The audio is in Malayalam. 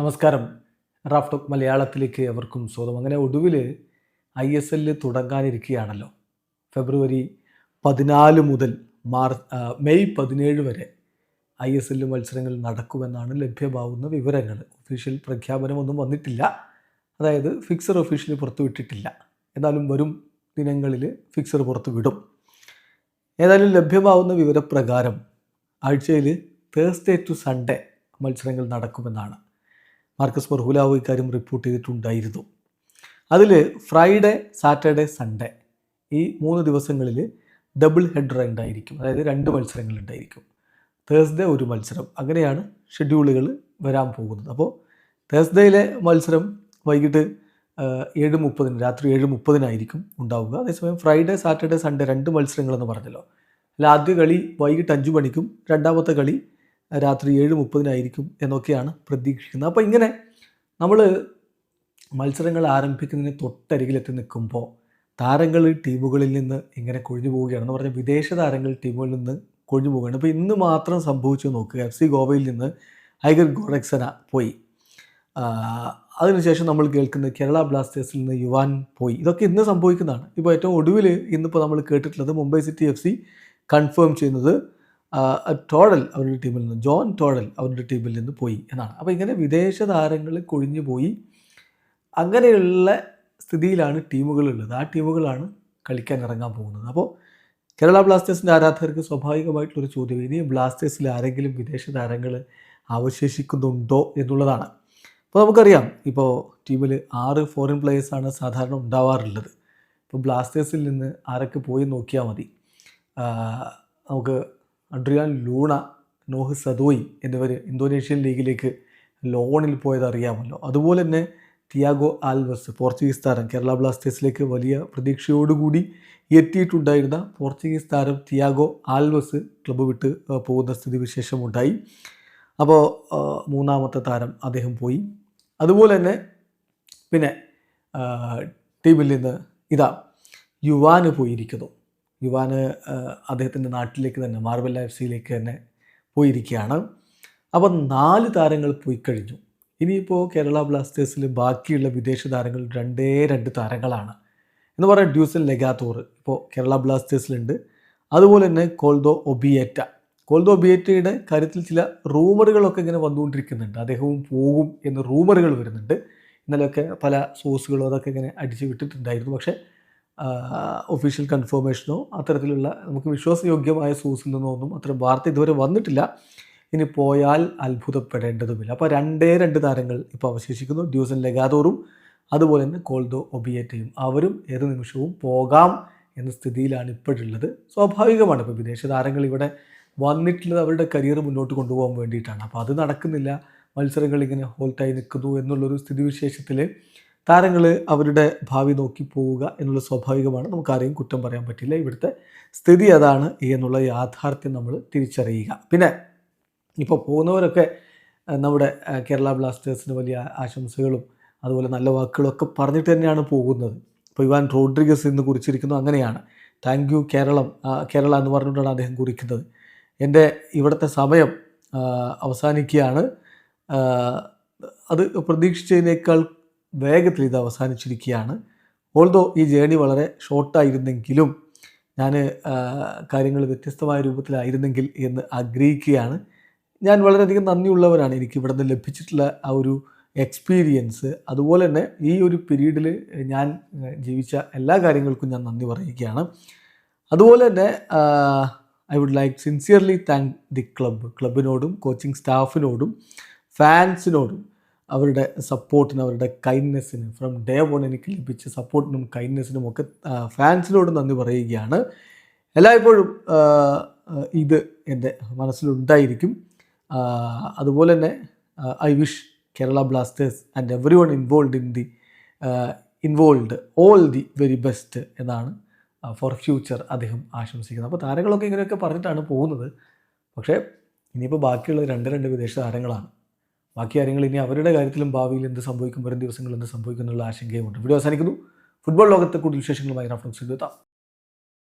നമസ്കാരം. റാഫ് ടോക്ക് മലയാളത്തിലേക്ക് എവർക്കും സ്വാഗതം. അങ്ങനെ ഒടുവിൽ ഐ എസ് എല്ലിൽ തുടങ്ങാനിരിക്കുകയാണല്ലോ. ഫെബ്രുവരി പതിനാല് മുതൽ മാർ മെയ് പതിനേഴ് വരെ ഐ എസ് എല്ലിൽ മത്സരങ്ങൾ നടക്കുമെന്നാണ് ലഭ്യമാവുന്ന വിവരങ്ങൾ. ഒഫീഷ്യൽ പ്രഖ്യാപനമൊന്നും വന്നിട്ടില്ല. അതായത് ഫിക്സർ ഒഫീഷ്യലി പുറത്തുവിട്ടിട്ടില്ല എന്നാലും വരും ദിനങ്ങളിൽ ഫിക്സർ പുറത്തു വിടും. ഏതായാലും ലഭ്യമാവുന്ന വിവരപ്രകാരം ആഴ്ചയിൽ തേഴ്സ്ഡേ ടു സൺഡേ മത്സരങ്ങൾ നടക്കുമെന്നാണ് മാർക്കസ് ബർഹുലാവ് ഇക്കാര്യം റിപ്പോർട്ട് ചെയ്തിട്ടുണ്ടായിരുന്നു. അതിൽ ഫ്രൈഡേ സാറ്റർഡേ സൺഡേ ഈ മൂന്ന് ദിവസങ്ങളിൽ ഡബിൾ ഹെഡർ ഉണ്ടായിരിക്കും. അതായത് രണ്ട് മത്സരങ്ങൾ ഉണ്ടായിരിക്കും. തേഴ്സ്ഡേ ഒരു മത്സരം. അങ്ങനെയാണ് ഷെഡ്യൂളുകൾ വരാൻ പോകുന്നത്. അപ്പോൾ തേഴ്സ്ഡേയിലെ മത്സരം വൈകിട്ട് ഏഴ് മുപ്പതിന് രാത്രി ഏഴ് മുപ്പതിനായിരിക്കും ഉണ്ടാവുക. അതേസമയം ഫ്രൈഡേ സാറ്റർഡേ സൺഡേ രണ്ട് മത്സരങ്ങളെന്ന് പറഞ്ഞല്ലോ. അല്ല ആദ്യ കളി വൈകിട്ട് അഞ്ച് മണിക്കും രണ്ടാമത്തെ കളി രാത്രി ഏഴ് മുപ്പതിനായിരിക്കും എന്നൊക്കെയാണ് പ്രതീക്ഷിക്കുന്നത്. അപ്പോൾ ഇങ്ങനെ നമ്മൾ മത്സരങ്ങൾ ആരംഭിക്കുന്നതിന് തൊട്ടരികിലെത്തി നിൽക്കുമ്പോൾ താരങ്ങൾ ടീമുകളിൽ നിന്ന് ഇങ്ങനെ കൊഴിഞ്ഞു പോവുകയാണെന്ന് പറഞ്ഞാൽ വിദേശ താരങ്ങൾ ടീമുകളിൽ നിന്ന് കൊഴിഞ്ഞു പോവുകയാണ്. അപ്പോൾ ഇന്ന് മാത്രം സംഭവിച്ചു നോക്കുക. എഫ് സി ഗോവയിൽ നിന്ന് ഐഗർ ഗോഡക്സന പോയി. അതിനുശേഷം നമ്മൾ കേൾക്കുന്നത് കേരള ബ്ലാസ്റ്റേഴ്സിൽ നിന്ന് യുവാൻ പോയി. ഇതൊക്കെ ഇന്ന് സംഭവിക്കുന്നതാണ്. ഇപ്പോൾ ഏറ്റവും ഒടുവിൽ ഇന്നിപ്പോൾ നമ്മൾ കേട്ടിട്ടുള്ളത് Mumbai city F C confirm ചെയ്യുന്നത് ടോഡൽ അവരുടെ ടീമിൽ നിന്ന് ജോൺ ടോഡൽ അവരുടെ ടീമിൽ നിന്ന് പോയി എന്നാണ്. അപ്പോൾ ഇങ്ങനെ വിദേശ താരങ്ങൾ കൊഴിഞ്ഞു പോയി. അങ്ങനെയുള്ള സ്ഥിതിയിലാണ് ടീമുകളുള്ളത് ആ ടീമുകളാണ് കളിക്കാൻ ഇറങ്ങാൻ പോകുന്നത്. അപ്പോൾ കേരള ബ്ലാസ്റ്റേഴ്സിന്റെ ആരാധകർക്ക് സ്വാഭാവികമായിട്ടുള്ളൊരു ചോദ്യം ഇനി ബ്ലാസ്റ്റേഴ്സിൽ ആരെങ്കിലും വിദേശ താരങ്ങൾ അവശേഷിക്കുന്നുണ്ടോ എന്നുള്ളതാണ്. അപ്പോൾ നമുക്കറിയാം ഇപ്പോൾ ടീമിൽ ആറ് ഫോറിൻ പ്ലേയേഴ്സാണ് സാധാരണ ഉണ്ടാവാറുള്ളത്. ഇപ്പോൾ ബ്ലാസ്റ്റേഴ്സിൽ നിന്ന് ആരൊക്കെ പോയി നോക്കിയാൽ മതി? നമുക്ക് അഡ്രിയാൻ ലൂണ നോഹ് സദോയി എന്നിവർ ഇന്തോനേഷ്യൻ ലീഗിലേക്ക് ലോണിൽ പോയത് അറിയാമല്ലോ. അതുപോലെ തന്നെ തിയാഗോ ആൽവസ് പോർച്ചുഗീസ് താരം കേരള ബ്ലാസ്റ്റേഴ്സിലേക്ക് വലിയ പ്രതീക്ഷയോടുകൂടി എത്തിയിട്ടുണ്ടായിരുന്ന പോർച്ചുഗീസ് താരം തിയാഗോ ആൽവസ് ക്ലബ്ബ് വിട്ട് പോകുന്ന സ്ഥിതി വിശേഷമുണ്ടായി അപ്പോൾ മൂന്നാമത്തെ താരം അദ്ദേഹം പോയി. അതുപോലെ തന്നെ പിന്നെ ടീമിൽ നിന്ന് ഇതാ യുവാന് പോയിരിക്കുന്നു. യുവാന് അദ്ദേഹത്തിന്റെ നാട്ടിലേക്ക് തന്നെ മാർബൽ എഫ് സിയിലേക്ക് തന്നെ പോയിരിക്കുകയാണ്. അപ്പം നാല് താരങ്ങൾ പോയി കഴിഞ്ഞു. ഇനിയിപ്പോൾ കേരള ബ്ലാസ്റ്റേഴ്സിൽ ബാക്കിയുള്ള വിദേശ താരങ്ങൾ രണ്ടേ രണ്ട് താരങ്ങളാണ്. എന്ന് പറയാൻ ഡ്യൂസൻ ലെഗാത്തോർ ഇപ്പോൾ കേരള ബ്ലാസ്റ്റേഴ്സിലുണ്ട്. അതുപോലെ തന്നെ കോൾദോ ഒബിയേറ്റ. കോൾദോ ഒബിയേറ്റയുടെ കാര്യത്തിൽ ചില റൂമറുകളൊക്കെ ഇങ്ങനെ വന്നുകൊണ്ടിരിക്കുന്നുണ്ട്. അദ്ദേഹവും പോകും എന്ന് റൂമറുകൾ വരുന്നുണ്ട്. ഇന്നലെയൊക്കെ പല സോഴ്സുകളും അതൊക്കെ ഇങ്ങനെ അടിച്ചു വിട്ടിട്ടുണ്ടായിരുന്നു. പക്ഷേ ഒഫീഷ്യൽ കൺഫർമേഷനോ അത്തരത്തിലുള്ള നമുക്ക് വിശ്വാസയോഗ്യമായ സോഴ്സിൽ നിന്നോ ഒന്നും അത്തരം വാർത്ത ഇതുവരെ വന്നിട്ടില്ല. ഇനി പോയാൽ അത്ഭുതപ്പെടേണ്ടതുമില്ല. അപ്പോൾ രണ്ടേ രണ്ട് താരങ്ങൾ ഇപ്പോൾ അവശേഷിക്കുന്നു. ഡ്യൂസൻ ലെഗാദോറും അതുപോലെ തന്നെ കോൾദോ ഒബിയേറ്റയും. അവരും ഏത് നിമിഷവും പോകാം എന്ന സ്ഥിതിയിലാണ് ഇപ്പോഴുള്ളത്. സ്വാഭാവികമാണ് ഇപ്പോൾ വിദേശ താരങ്ങൾ ഇവിടെ വന്നിട്ടുള്ളത് അവരുടെ കരിയർ മുന്നോട്ട് കൊണ്ടുപോകാൻ വേണ്ടിയിട്ടാണ്. അപ്പോൾ അത് നടക്കുന്നില്ല. മത്സരങ്ങൾ ഇങ്ങനെ ഹോൾട്ടായി നിൽക്കുന്നു എന്നുള്ളൊരു സ്ഥിതിവിശേഷത്തിൽ താരങ്ങൾ അവരുടെ ഭാവി നോക്കി പോവുക എന്നുള്ള സ്വാഭാവികമാണ്. നമുക്ക് ആരെയും കുറ്റം പറയാൻ പറ്റില്ല. ഇവിടുത്തെ സ്ഥിതി അതാണ് എന്നുള്ള യാഥാർത്ഥ്യം നമ്മൾ തിരിച്ചറിയുക. പിന്നെ ഇപ്പോൾ പോകുന്നവരൊക്കെ നമ്മുടെ കേരള ബ്ലാസ്റ്റേഴ്സിന് വലിയ ആശംസകളും അതുപോലെ നല്ല വാക്കുകളും ഒക്കെ പറഞ്ഞിട്ട് തന്നെയാണ് പോകുന്നത്. ഇപ്പോൾ ഇവാൻ റോഡ്രിഗസ് ഇന്ന് കുറിച്ചിരിക്കുന്നു അങ്ങനെയാണ്. താങ്ക് യു കേരളം കേരള എന്ന് പറഞ്ഞുകൊണ്ടാണ് അദ്ദേഹം കുറിക്കുന്നത്. എന്റെ ഇവിടുത്തെ സമയം അവസാനിക്കുകയാണ്. അത് പ്രതീക്ഷിച്ചതിനേക്കാൾ വേഗത്തിൽ ഇത് അവസാനിച്ചിരിക്കുകയാണ്. ഓൾദോ ഈ ജേണി വളരെ ഷോർട്ടായിരുന്നെങ്കിലും ഞാൻ കാര്യങ്ങൾ വ്യത്യസ്തമായ രൂപത്തിലായിരുന്നെങ്കിൽ എന്ന് ആഗ്രഹിക്കുകയാണ്. ഞാൻ വളരെയധികം നന്ദിയുള്ളവരാണ് എനിക്ക് ഇവിടെ നിന്ന് ലഭിച്ചിട്ടുള്ള ആ ഒരു എക്സ്പീരിയൻസ് അതുപോലെ തന്നെ ഈ ഒരു പീരീഡിൽ ഞാൻ ജീവിച്ച എല്ലാ കാര്യങ്ങൾക്കും ഞാൻ നന്ദി പറയുകയാണ്. അതുപോലെ തന്നെ I would like sincerely thank the club ക്ലബിനോടും coaching സ്റ്റാഫിനോടും ഫാൻസിനോടും അവരുടെ സപ്പോർട്ടിന് അവരുടെ കൈൻഡ്നെസ്സിന് ഫ്രം ഡേ വൺ എനിക്ക് ലഭിച്ച സപ്പോർട്ടിനും കൈൻഡ്നെസ്സിനും ഒക്കെ ഫാൻസിനോട് നന്ദി പറയുകയാണ്. എല്ലായ്പ്പോഴും ഇത് എന്റെ മനസ്സിലുണ്ടായിരിക്കും. അതുപോലെ തന്നെ I wish Kerala Blasters and everyone involve in the involve all the very best എന്നാണ് ഫോർ ഫ്യൂച്ചർ അദ്ദേഹം ആശംസിക്കുന്നത്. അപ്പോൾ താരങ്ങളൊക്കെ ഇങ്ങനെയൊക്കെ പറഞ്ഞിട്ടാണ് പോകുന്നത്. പക്ഷേ ഇനിയിപ്പോൾ ബാക്കിയുള്ള രണ്ട് രണ്ട് വിദേശ താരങ്ങളാണ്. ബാക്കി കാര്യങ്ങൾ ഇനി അവരുടെ കാര്യത്തിലും ഭാവിയിൽ എന്ത് സംഭവിക്കും വരും ദിവസങ്ങളിൽ എന്ത് സംഭവിക്കും എന്നുള്ള ആശങ്കയുമുണ്ട്. വീഡിയോ അവസാനിക്കുന്നു. ഫുട്ബോൾ ലോകത്തെ കൂടുതൽ വിശേഷങ്ങളുമായി റഫറൻസ് എത്താം.